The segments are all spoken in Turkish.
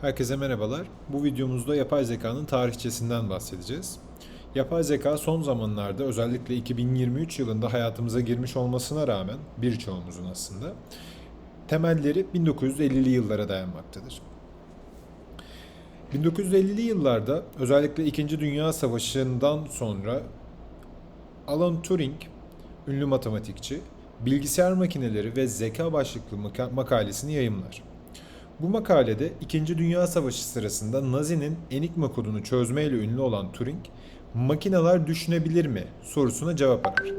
Herkese merhabalar. Bu videomuzda yapay zekanın tarihçesinden bahsedeceğiz. Yapay zeka son zamanlarda özellikle 2023 yılında hayatımıza girmiş olmasına rağmen birçoğumuzun aslında temelleri 1950'li yıllara dayanmaktadır. 1950'li yıllarda özellikle 2. Dünya Savaşı'ndan sonra Alan Turing, ünlü matematikçi, bilgisayar makineleri ve zeka başlıklı maka- makalesini yayımlar. Bu makalede 2. Dünya Savaşı sırasında Nazi'nin Enigma kodunu çözmeyle ünlü olan Turing, makineler düşünebilir mi sorusuna cevap arar.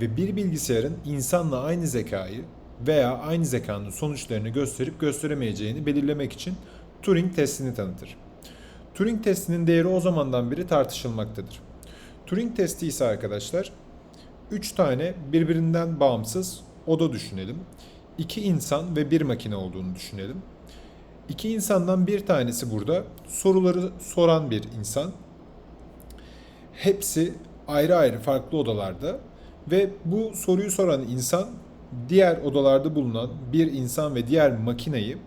Ve bir bilgisayarın insanla aynı zekayı veya aynı zekanın sonuçlarını gösterip gösteremeyeceğini belirlemek için Turing testini tanıtır. Turing testinin değeri o zamandan beri tartışılmaktadır. Turing testi ise arkadaşlar 3 tane birbirinden bağımsız oda düşünelim. 2 insan ve bir makine olduğunu düşünelim. İki insandan bir tanesi burada soruları soran bir insan. Hepsi ayrı ayrı farklı odalarda ve bu soruyu soran insan diğer odalarda bulunan bir insan ve diğer makineyi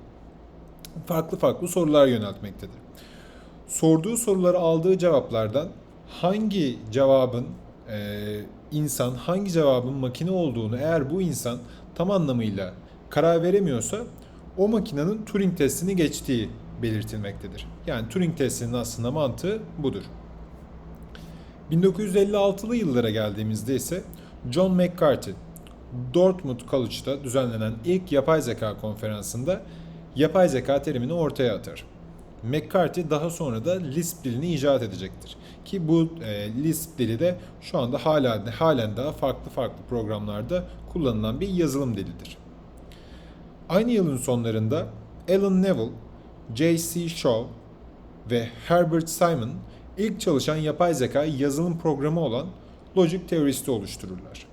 farklı farklı sorular yöneltmektedir. Sorduğu soruları aldığı cevaplardan hangi cevabın e, insan, hangi cevabın makine olduğunu eğer bu insan tam anlamıyla karar veremiyorsa o makinenin Turing testini geçtiği belirtilmektedir. Yani Turing testinin aslında mantığı budur. 1956'lı yıllara geldiğimizde ise John McCarthy, Dortmund College'da düzenlenen ilk yapay zeka konferansında yapay zeka terimini ortaya atar. McCarthy daha sonra da Lisp dilini icat edecektir. Ki bu e, Lisp dili de şu anda hala halen daha farklı farklı programlarda kullanılan bir yazılım dilidir. Aynı yılın sonlarında Alan Neville, J.C. Shaw ve Herbert Simon ilk çalışan yapay zeka yazılım programı olan Logic Theorist'i oluştururlar.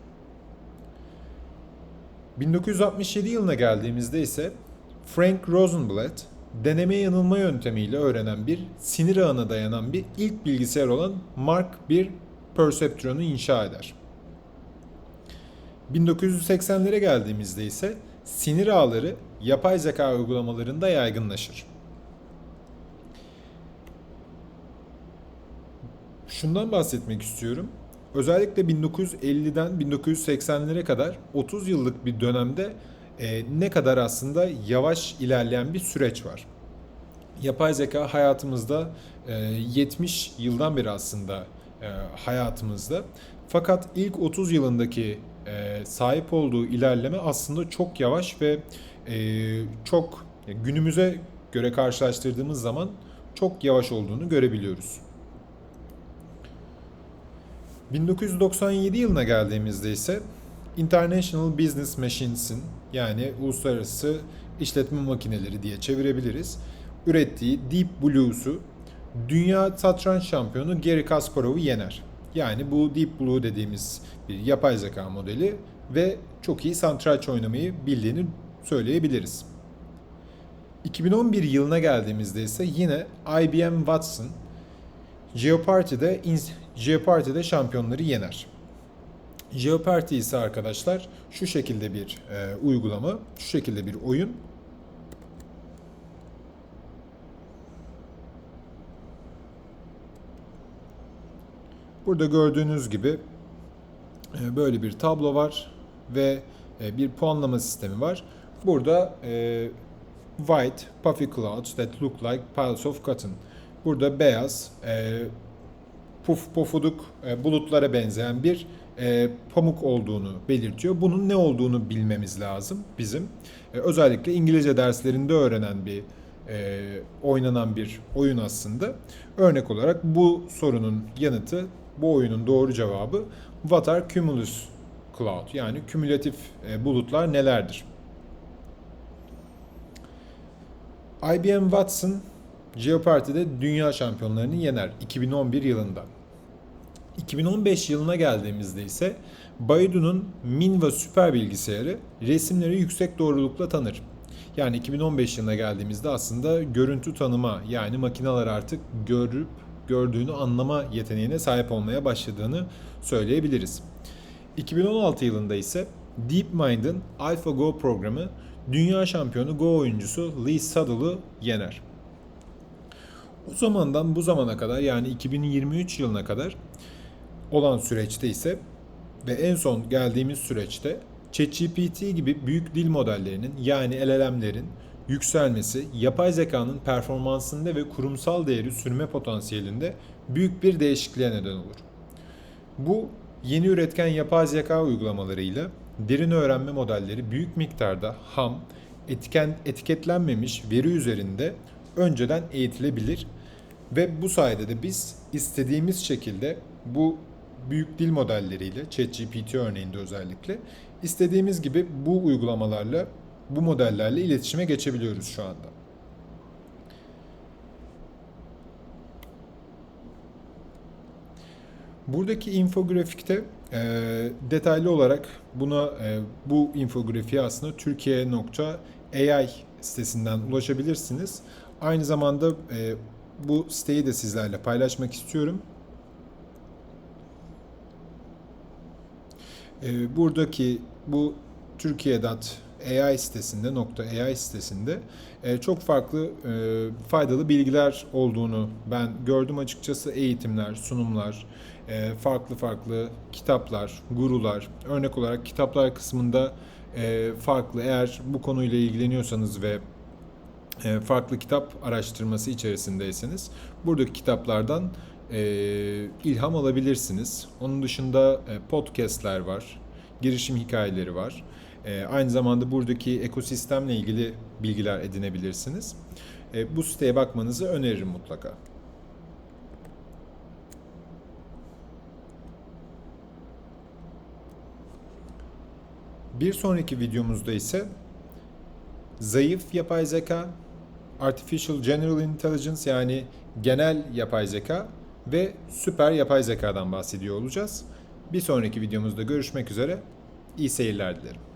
1967 yılına geldiğimizde ise Frank Rosenblatt deneme yanılma yöntemiyle öğrenen bir sinir ağına dayanan bir ilk bilgisayar olan Mark I Perceptron'u inşa eder. 1980'lere geldiğimizde ise sinir ağları yapay zeka uygulamalarında yaygınlaşır. Şundan bahsetmek istiyorum. Özellikle 1950'den 1980'lere kadar 30 yıllık bir dönemde e, ne kadar aslında yavaş ilerleyen bir süreç var. Yapay zeka hayatımızda e, 70 yıldan beri aslında e, hayatımızda. Fakat ilk 30 yılındaki e, sahip olduğu ilerleme aslında çok yavaş ve e, çok günümüze göre karşılaştırdığımız zaman çok yavaş olduğunu görebiliyoruz. 1997 yılına geldiğimizde ise International Business Machines'in yani uluslararası işletme makineleri diye çevirebiliriz. Ürettiği Deep Blue'su dünya satranç şampiyonu Gary Kasparov'u yener. Yani bu Deep Blue dediğimiz bir yapay zeka modeli ve çok iyi satranç oynamayı bildiğini söyleyebiliriz. 2011 yılına geldiğimizde ise yine IBM Watson Jeopardy'de Jeopardy'de şampiyonları yener. Jeopardy ise arkadaşlar şu şekilde bir e, uygulama, şu şekilde bir oyun. Burada gördüğünüz gibi e, böyle bir tablo var ve e, bir puanlama sistemi var. Burada e, white puffy clouds that look like piles of cotton. Burada beyaz puf pofuduk bulutlara benzeyen bir pamuk olduğunu belirtiyor. Bunun ne olduğunu bilmemiz lazım bizim. Özellikle İngilizce derslerinde öğrenen bir oynanan bir oyun aslında. Örnek olarak bu sorunun yanıtı, bu oyunun doğru cevabı What are cumulus cloud? Yani kümülatif e, bulutlar nelerdir? IBM Watson Jeopardy'de dünya şampiyonlarını yener 2011 yılında. 2015 yılına geldiğimizde ise Baidu'nun Minva süper bilgisayarı resimleri yüksek doğrulukla tanır. Yani 2015 yılına geldiğimizde aslında görüntü tanıma yani makineler artık görüp gördüğünü anlama yeteneğine sahip olmaya başladığını söyleyebiliriz. 2016 yılında ise DeepMind'in AlphaGo programı dünya şampiyonu Go oyuncusu Lee Sedol'u yener. O zamandan bu zamana kadar yani 2023 yılına kadar olan süreçte ise ve en son geldiğimiz süreçte ChatGPT gibi büyük dil modellerinin yani LLM'lerin yükselmesi yapay zekanın performansında ve kurumsal değeri sürme potansiyelinde büyük bir değişikliğe neden olur. Bu yeni üretken yapay zeka uygulamalarıyla derin öğrenme modelleri büyük miktarda ham, etken, etiketlenmemiş veri üzerinde önceden eğitilebilir ve bu sayede de biz istediğimiz şekilde bu büyük dil modelleriyle, ChatGPT örneğinde özellikle istediğimiz gibi bu uygulamalarla, bu modellerle iletişime geçebiliyoruz şu anda. Buradaki infografikte e, detaylı olarak buna e, bu infografiğe aslında Türkiye.ai sitesinden ulaşabilirsiniz. Aynı zamanda e, bu siteyi de sizlerle paylaşmak istiyorum. E, buradaki bu Türkiye.ai sitesinde nokta AI sitesinde e, çok farklı e, faydalı bilgiler olduğunu ben gördüm açıkçası eğitimler, sunumlar, e, farklı farklı kitaplar, gurular. Örnek olarak kitaplar kısmında e, farklı eğer bu konuyla ilgileniyorsanız ve e, farklı kitap araştırması içerisindeyseniz buradaki kitaplardan e, ilham alabilirsiniz. Onun dışında e, podcastler var, girişim hikayeleri var. E, aynı zamanda buradaki ekosistemle ilgili bilgiler edinebilirsiniz. E, bu siteye bakmanızı öneririm mutlaka. Bir sonraki videomuzda ise zayıf yapay zeka, artificial general intelligence yani genel yapay zeka ve süper yapay zekadan bahsediyor olacağız. Bir sonraki videomuzda görüşmek üzere. İyi seyirler dilerim.